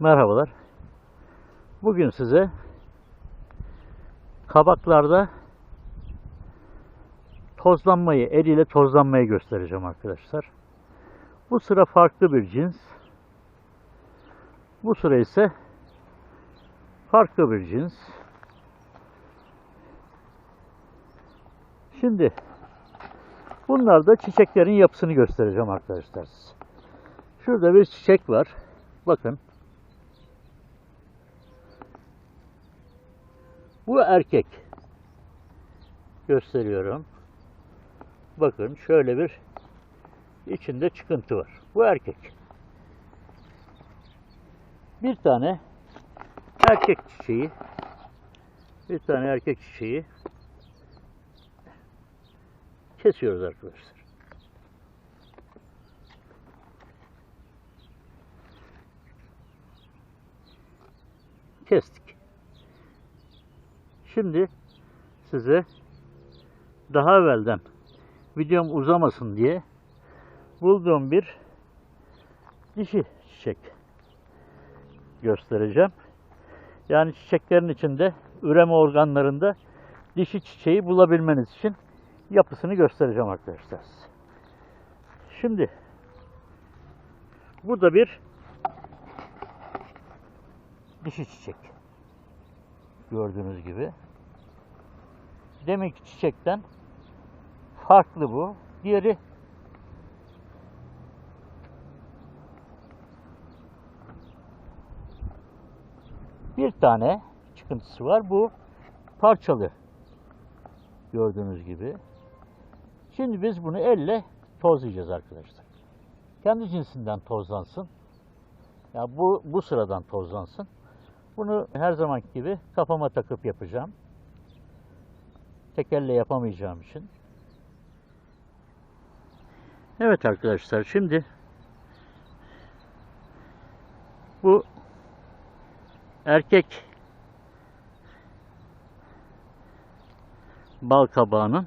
Merhabalar. Bugün size kabaklarda tozlanmayı, el ile tozlanmayı göstereceğim arkadaşlar. Bu sıra farklı bir cins. Bu sıra ise farklı bir cins. Şimdi bunlarda çiçeklerin yapısını göstereceğim arkadaşlar. Şurada bir çiçek var. Bakın. Bu erkek. Gösteriyorum. Bakın şöyle bir içinde çıkıntı var. Bu erkek. Bir tane erkek çiçeği bir tane erkek çiçeği kesiyoruz arkadaşlar. kestik. Şimdi size daha evvelden videom uzamasın diye bulduğum bir dişi çiçek göstereceğim. Yani çiçeklerin içinde üreme organlarında dişi çiçeği bulabilmeniz için yapısını göstereceğim arkadaşlar. Şimdi burada bir dişi çiçek. Gördüğünüz gibi. Demek ki çiçekten farklı bu. Diğeri bir tane çıkıntısı var. Bu parçalı. Gördüğünüz gibi. Şimdi biz bunu elle tozlayacağız arkadaşlar. Kendi cinsinden tozlansın. Ya bu bu sıradan tozlansın. Bunu her zamanki gibi kafama takıp yapacağım. Tekerle yapamayacağım için. Evet arkadaşlar şimdi bu erkek bal kabağının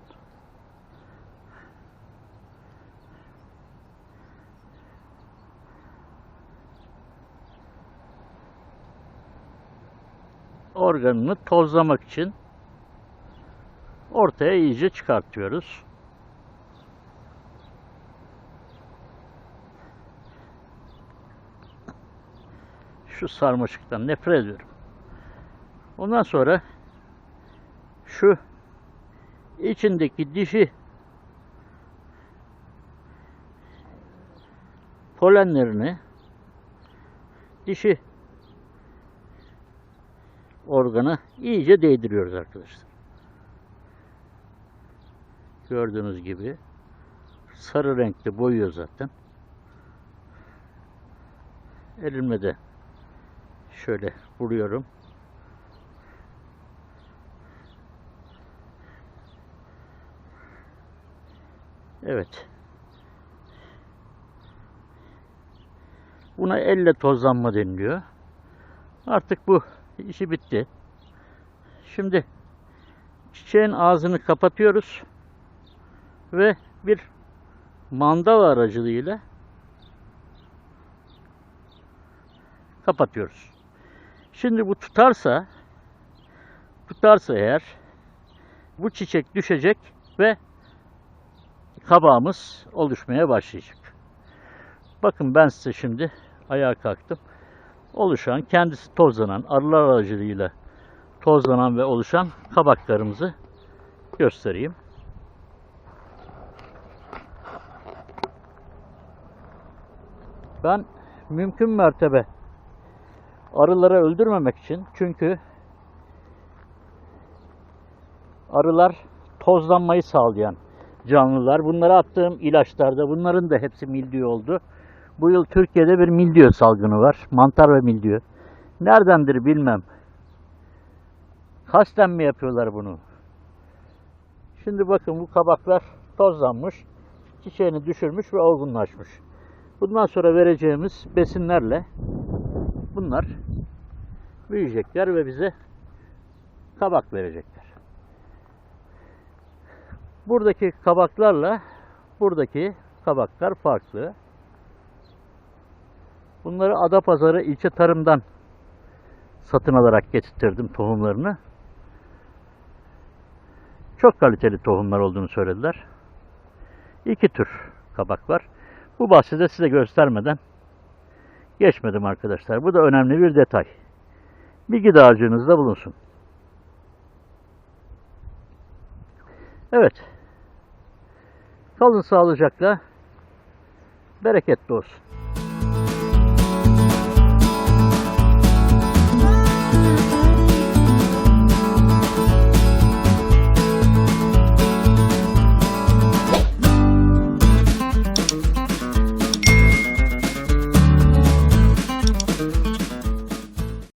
organını tozlamak için ortaya iyice çıkartıyoruz. Şu sarmaşıktan nefret ediyorum. Ondan sonra şu içindeki dişi polenlerini dişi organa iyice değdiriyoruz arkadaşlar. Gördüğünüz gibi sarı renkte boyuyor zaten. Elimle de şöyle vuruyorum. Evet. Buna elle tozlanma deniliyor. Artık bu işi bitti. Şimdi çiçeğin ağzını kapatıyoruz ve bir mandal aracılığıyla kapatıyoruz. Şimdi bu tutarsa tutarsa eğer bu çiçek düşecek ve kabağımız oluşmaya başlayacak. Bakın ben size şimdi ayağa kalktım oluşan, kendisi tozlanan, arılar aracılığıyla tozlanan ve oluşan kabaklarımızı göstereyim. Ben mümkün mertebe arıları öldürmemek için çünkü arılar tozlanmayı sağlayan canlılar. Bunlara attığım ilaçlarda bunların da hepsi mildiyo oldu. Bu yıl Türkiye'de bir mildiyo salgını var. Mantar ve mildiyo. Neredendir bilmem. Kasten mi yapıyorlar bunu? Şimdi bakın bu kabaklar tozlanmış. Çiçeğini düşürmüş ve olgunlaşmış. Bundan sonra vereceğimiz besinlerle bunlar büyüyecekler ve bize kabak verecekler. Buradaki kabaklarla buradaki kabaklar farklı. Bunları Adapazarı ilçe tarımdan satın alarak getirttirdim tohumlarını. Çok kaliteli tohumlar olduğunu söylediler. İki tür kabak var. Bu bahsi de size göstermeden geçmedim arkadaşlar. Bu da önemli bir detay. Bilgi dağarcığınızda bulunsun. Evet. Kalın sağlıcakla. Bereketli olsun.